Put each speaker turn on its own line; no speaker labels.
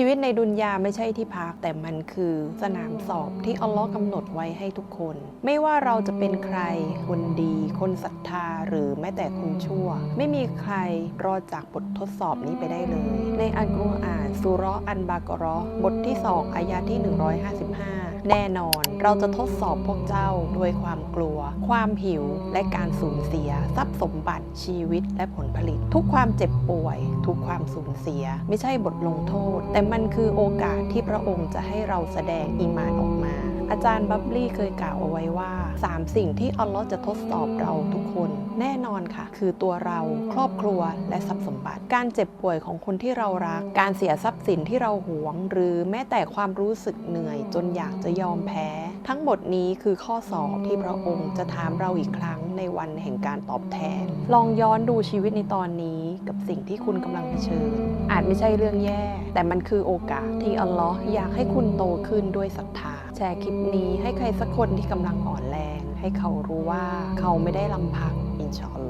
ชีวิตในดุนยาไม่ใช่ที่พัก แต่มันคือสนามสอบที่อัลลอฮ์กำหนดไว้ให้ทุกคน ไม่ว่าเราจะเป็นใครคนดี คนศรัทธาหรือแม้แต่คนชั่ว ไม่มีใครรอดจากบททดสอบนี้ไปได้เลย ในอัลกุรอานสุราะอันบากราะห์บทที่ 2 อายะที่ 155 แน่นอนเราจะทดสอบพวกเจ้าด้วยความกลัว ความหิวและการสูญเสีย ทรัพย์สมบัติชีวิตและผลผลิต ทุกความเจ็บป่วย ทุกความสูญเสีย ไม่ใช่บทลงโทษ แต่มันคือโอกาสที่พระองค์จะให้เราแสดงอีมานออกมา อาจารย์บับลี่เคยกล่าวเอาไว้ว่า 3 สิ่งที่อัลลอฮ์จะทดสอบเราทุกคน แน่นอนค่ะ คือตัวเราครอบครัวและทรัพย์สมบัติ การเจ็บป่วยของคนที่เรารัก การเสียทรัพย์สินที่เราหวง หรือแม้แต่ความรู้สึกเหนื่อย จนอยากจะยอมแพ้ ทั้งหมดนี้คือข้อสอบที่พระองค์จะถามเราอีกครั้งในวันแห่งการตอบแทน ลองย้อนดูชีวิตในตอนนี้กับสิ่งที่คุณกำลังเผชิญ อาจไม่ใช่เรื่องแย่ แต่มันคือโอกาสที่อัลลอฮ์อยากให้คุณโตขึ้นด้วยศรัทธา แชร์คลิปนี้ให้ใครสักคนที่กำลังอ่อนแรง ให้เขารู้ว่าเขาไม่ได้ลำพังอินชอน